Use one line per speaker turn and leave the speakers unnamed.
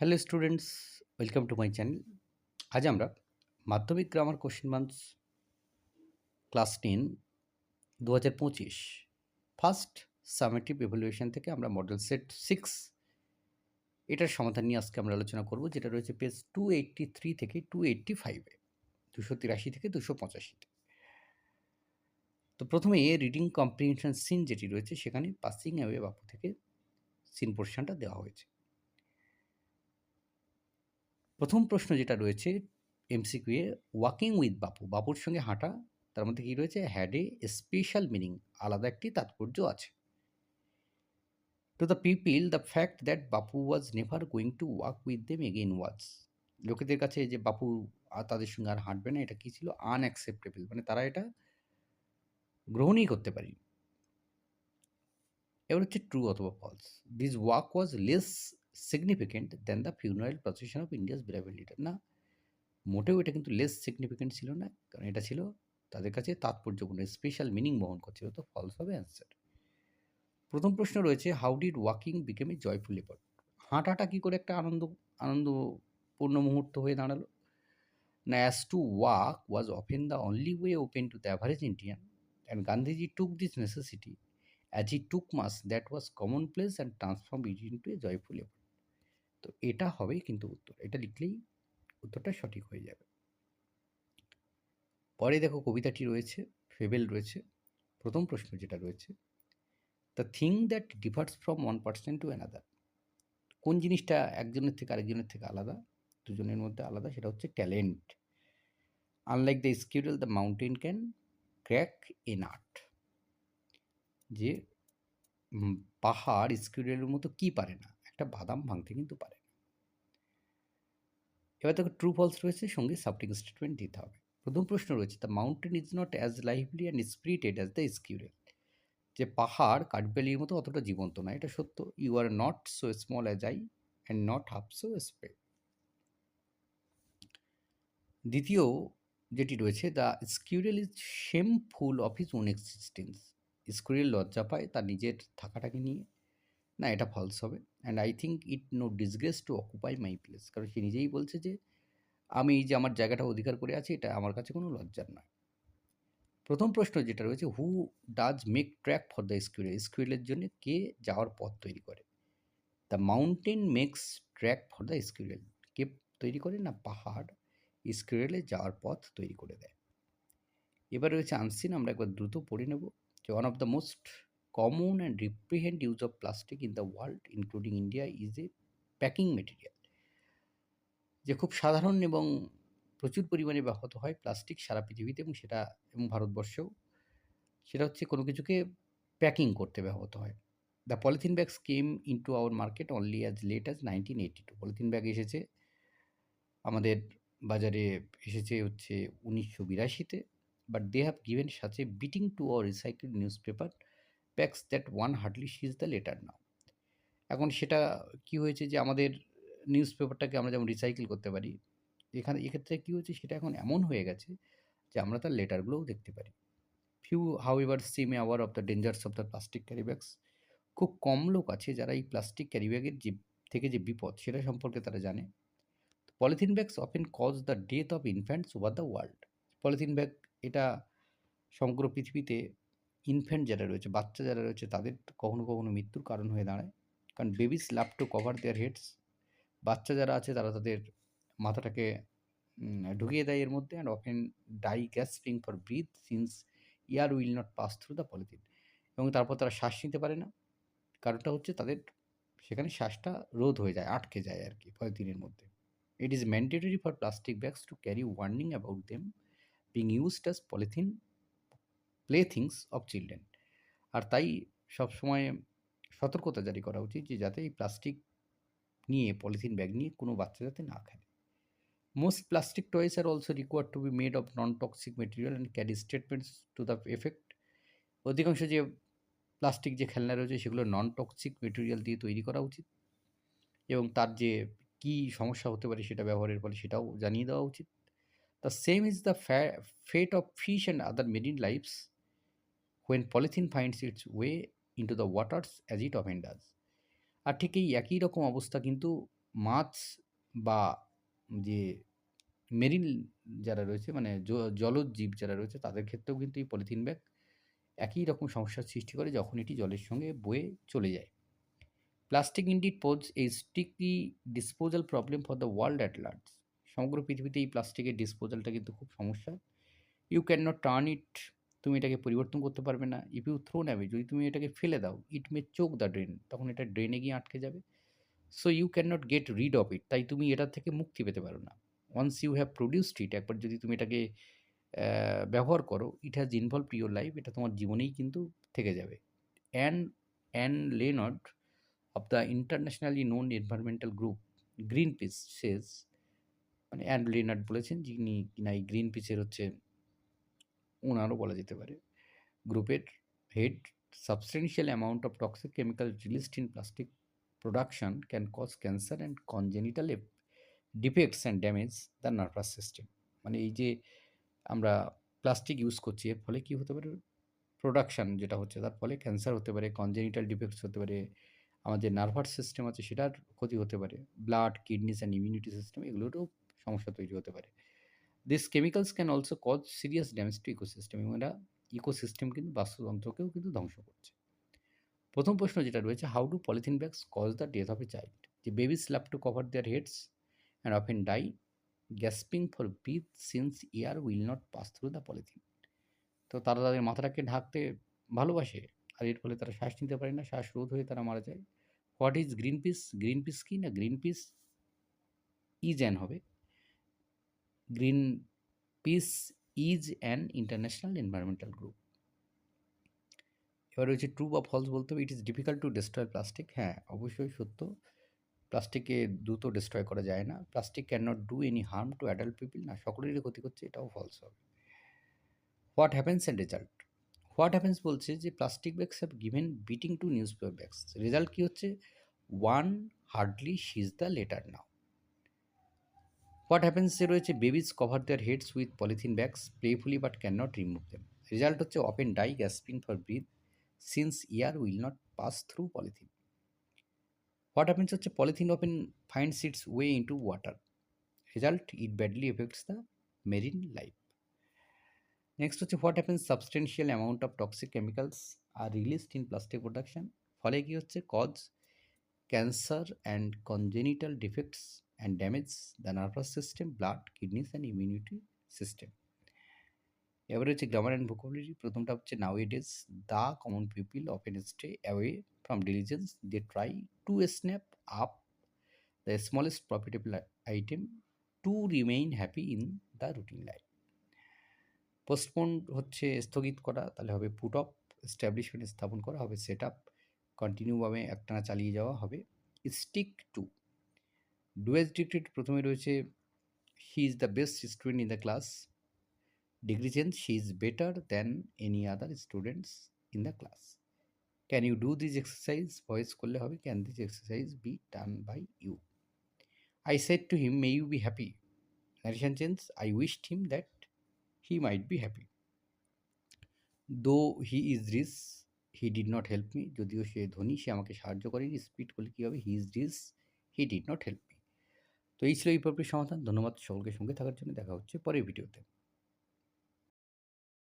Hello students welcome to my channel আজ আমরা Madhyamik grammar question months class ten দু হাজার পঁচিশ ফার্স্ট সামেটিভ এভ্যালুয়েশন থেকে আমরা মডেল সেট সিক্স এটার সমাধান নিয়ে আজকে আমরা আলোচনা করব, যেটা রয়েছে পেজ টু এইট্টি থ্রি থেকে টু এইট্টি ফাইভে দুশো তিরাশি থেকে দুশো পঁচাশিতে তো। প্রথমে রিডিং কম্প্রিহেনশন সিন যেটি রয়েছে, সেখানে পাসিং অ্যাওয়ে বাপু থেকে সিন পোর্শনটা দেওয়া হয়েছে। প্রথম প্রশ্ন যেটা রয়েছে এমসিকিউয়ে ওয়াকিং উইথ বাপু বাপুর সঙ্গে হাঁটা, তার মধ্যে কী রয়েছে? হ্যাড এ স্পেশাল মিনিং আলাদা একটি তাৎপর্য আছে। To the people the fact that Bapu was never going to walk with them again was লোকেদের কাছে যে বাপু তাদের সঙ্গে আর হাঁটবে না, এটা কী ছিল? আনঅ্যাকসেপ্টেবল মানে তারা এটা গ্রহণই করতে পারি এবার হচ্ছে ট্রু অথবা false this walk was less significant than the funeral procession of India's beloved leader না, মোটেও এটা কিন্তু লেস সিগনিফিকেন্ট ছিল না, কারণ এটা ছিল তাদের কাছে তাৎপর্যপূর্ণ স্পেশাল মিনিং বহন করছিল। তো ফলস হবে অ্যান্সার প্রথম প্রশ্ন রয়েছে how did walking become a joyful effort হাঁটাটা কী করে একটা আনন্দ, আনন্দপূর্ণ মুহূর্ত হয়ে দাঁড়াল? না as to walk was often the only way open to the average Indian and Gandhiji took this necessity as he took most that was commonplace and transform it into a joyful effort তো এটা হবে কিন্তু উত্তর। এটা লিখলেই উত্তরটা সঠিক হয়ে যাবে। পরে দেখো কবিতাটি রয়েছে, ফেবেল রয়েছে। প্রথম প্রশ্ন যেটা রয়েছে the thing that differs from one person to another কোন জিনিসটা একজনের থেকে আরেকজনের থেকে আলাদা, দুজনের মধ্যে আলাদা, সেটা হচ্ছে talent unlike the squirrel the mountain can crack a art যে পাহাড় স্কিউরেলের মতো কি পারে না? একটা বাদাম ভাঙতে কিন্তু পারে। এবার দেখো ট্রু ফলস রয়েছে, সঙ্গে সাবটিং স্টেটমেন্ট দিতে হবে। প্রথম প্রশ্ন রয়েছে the mountain is not as lively and spirited as the squirrel যে পাহাড় কাঠবেলির মতো অতটা জীবন্ত না, এটা সত্য। You are not so small as I and not half so spry দ্বিতীয় যেটি রয়েছে the squirrel is same full of his own existence squirrel লজ্জা পায় তার নিজের থাকাটাকে নিয়ে। না, এটা ফলস হবে। And I think it no disgrace to occupy my place কারণ সে নিজেই বলছে যে, আমি যে আমার জায়গাটা অধিকার করে আছি, এটা আমার কাছে কোনো লজ্জার নয়। প্রথম প্রশ্ন যেটা রয়েছে who does make track for the squirrel স্কুইলের জন্য কে যাওয়ার পথ তৈরি করে? The mountain makes track for the squirrel কে তৈরি করে না? পাহাড় স্কুইলে যাওয়ার পথ তৈরি করে দেয়। এবার রয়েছে আনসিন আমরা একবার দ্রুত পড়ে নেব। যে one of the most common and reprehend use of plastic in the world, including India, is a packing material. যে খুব সাধারণ এবং প্রচুর পরিমাণে ব্যাহত হয় প্লাস্টিক সারা পৃথিবীতে এবং সেটা এবং ভারতবর্ষেও, সেটা হচ্ছে কোনো কিছুকে প্যাকিং করতে ব্যাহত হয়। The polythene bags came into our market only as late as nineteen eighty two polythene bag এসেছে, আমাদের বাজারে এসেছে হচ্ছে উনিশশো বিরাশিতে but they have given such a beating to our recycle newspaper packs that one hardly sees the latter now এখন সেটা কি হয়েছে যে আমাদের নিউজ পেপারটাকে আমরা যেমন রিসাইকেল করতে পারি, এখানে, এক্ষেত্রে কী হয়েছে সেটা এখন এমন হয়ে গেছে যে আমরা তার লেটারগুলোও দেখতে পারি। Few however seem aware of the dangers of the plastic carry bags খুব কম লোক আছে যারা এই প্লাস্টিক ক্যারিব্যাগের যে, থেকে যে বিপদ সেটা সম্পর্কে তারা জানে। Polythene bags often cause the death of infants over the world polythene bag এটা সমগ্র পৃথিবীতে ইনফ্যান্ট যারা রয়েছে, বাচ্চা যারা রয়েছে, তাদের কখনো কখনো মৃত্যুর কারণ হয়ে দাঁড়ায়। কারণ babies love to cover their heads বাচ্চা যারা আছে, তারা তাদের মাথাটাকে ঢুকিয়ে দেয় এর মধ্যে and often die gasping for breath since air will not pass through the polythene এবং তারপর তারা শ্বাস নিতে পারে না। কারণটা হচ্ছে তাদের সেখানে শ্বাসটা রোধ হয়ে যায়, আটকে যায় আর কি পলিথিনের মধ্যে। It is mandatory for plastic bags to carry warning about them being used as polythene play things of children আর তাই সবসময় সতর্কতা জারি করা উচিত যে যাতে এই প্লাস্টিক নিয়ে পলিথিন ব্যাগ নিয়ে কোনো বাচ্চা যাতে না খায় most plastic toys are also required to be made of non toxic material and carry statements to the effect অধিকাংশ যে প্লাস্টিক যে খেলনা রয়েছে সেগুলো নন টক্সিক মেটেরিয়াল দিয়ে তৈরি করা উচিত। এবং তার যে কী সমস্যা হতে পারে সেটা ব্যবহারের ফলে সেটাও জানিয়ে দেওয়া উচিত। The same is the ফ্যা fate of fish and other marine lifes when polythene finds its way into the waters as it often does আর ঠিক এই একই রকম অবস্থা কিন্তু মাছ বা যে মেরিন যারা রয়েছে মানে জলজ জীব যারা রয়েছে, তাদের ক্ষেত্রেও কিন্তু এই পলিথিন ব্যাগ একই রকম সমস্যার সৃষ্টি করে যখন এটি জলের সঙ্গে বয়ে চলে যায়। Plastic indeed pose a strictly disposal problem for the world at large. সমগ্র পৃথিবীতে এই প্লাস্টিকের ডিসপোজালটা কিন্তু খুব সমস্যা। You can not turn it তুমি এটাকে পরিবর্তন করতে পারবে না। ইফ ইউ থ্রোন অ্যাওয়ে যদি তুমি এটাকে ফেলে দাও, it may choke the drain তখন এটা ড্রেনে গিয়ে আটকে যাবে। So you can not get rid of it তাই তুমি এটার থেকে মুক্তি পেতে পারো না। Once you have produced it একবার যদি তুমি এটাকে ব্যবহার করো, it has involved your life এটা তোমার জীবনেই কিন্তু থেকে যাবে। Ann Ann Leonard of the internationally known environmental group Greenpeace says মানে অ্যান লেনার্ড বলেছেন যিনি কিনা এই গ্রিনপিসের হচ্ছে ওনারও বলা যেতে পারে। গ্রুপের head substantial amount of toxic chemical released in plastic production can cause cancer and congenital defects and damage the nervous system. মানে এই যে আমরা প্লাস্টিক ইউজ করছি এর ফলে কী হতে পারে? প্রোডাকশন যেটা হচ্ছে তার ফলে ক্যান্সার হতে পারে, কনজেনিটাল ডিফেক্টস হতে পারে, আমাদের নার্ভাস সিস্টেম আছে সেটার ক্ষতি হতে পারে। Blood, kidneys and immunity system এগুলোরও সমস্যা তৈরি হতে পারে। This chemicals can also cause serious damage to ecosystem এবং এরা ইকোসিস্টেম কিন্তু বাস্তুতন্ত্রকেও কিন্তু ধ্বংস করছে। প্রথম প্রশ্ন যেটা রয়েছে how do polythene bags cause the death of a child? যে babies love to cover their heads and often die gasping for breath since air will not pass through the polythene. তো তারা তাদের মাথাটাকে ঢাকতে ভালোবাসে আর এর ফলে তারা শ্বাস নিতে পারে না, শ্বাস রোধ হয়ে তারা মারা যায়। What is Greenpeace Greenpeace কি? না গ্রিনপিস ইজ অ্যান হবে। Greenpeace is an international environmental group. এবার রয়েছে ট্রু বা ফলস বলতে হবে it is difficult to destroy plastic. হ্যাঁ, অবশ্যই সত্য। প্লাস্টিককে দ্রুত ডেস্ট্রয় করা যায় না। Plastic can not do any harm to adult people না সকলেরই ক্ষতি করছে এটাও ফলস হবে। What happens and result? What happens বলছে যে plastic bags have given beating to newspaper bags. Result কী হচ্ছে? One hardly sees the letter now. What happens রয়েছে babies cover their heads with polythene bags playfully but can not remove them. Result হচ্ছে often die gasping for breath since air will not pass through polythene. What happens হচ্ছে polythene often finds its way into water. Result it badly affects the marine life. Next হচ্ছে what happens substantial amount of toxic chemicals are released in plastic production. ফলে কী হচ্ছে? Cause cancer and congenital defects and damage the nervous system, blood, kidneys and immunity system. এবারে হচ্ছে grammar and vocabulary প্রথমটা হচ্ছে nowadays the common people often stay away from diligence they try to snap up the smallest profitable item to remain happy in the routine life. Postpone হচ্ছে স্থগিত করা তাহলে হবে put off, establishment স্থাপন করা হবে সেট আপ, কন্টিনিউভাবে একটানা চালিয়ে যাওয়া হবে স্টিক টু। ডুয়েজ ডিক্টেট প্রথমে রয়েছে he is the best student in the class. Degree change she is better than any other students in the class. Can you do this exercise? Voice করলে হবে can this exercise be done by you? I said to him may you be happy. Narration change I wished him that he might be happy. Though he is rich he did not help me যদিও সে ধনী, সে আমাকে সাহায্য করেনি। Speed করলে কী হবে? His ডিজ he did not help me. তো এই ছিল এই পর্বের সমাধান। ধন্যবাদ সকলকে সঙ্গে থাকার জন্য। দেখা হচ্ছে পরের ভিডিওতে।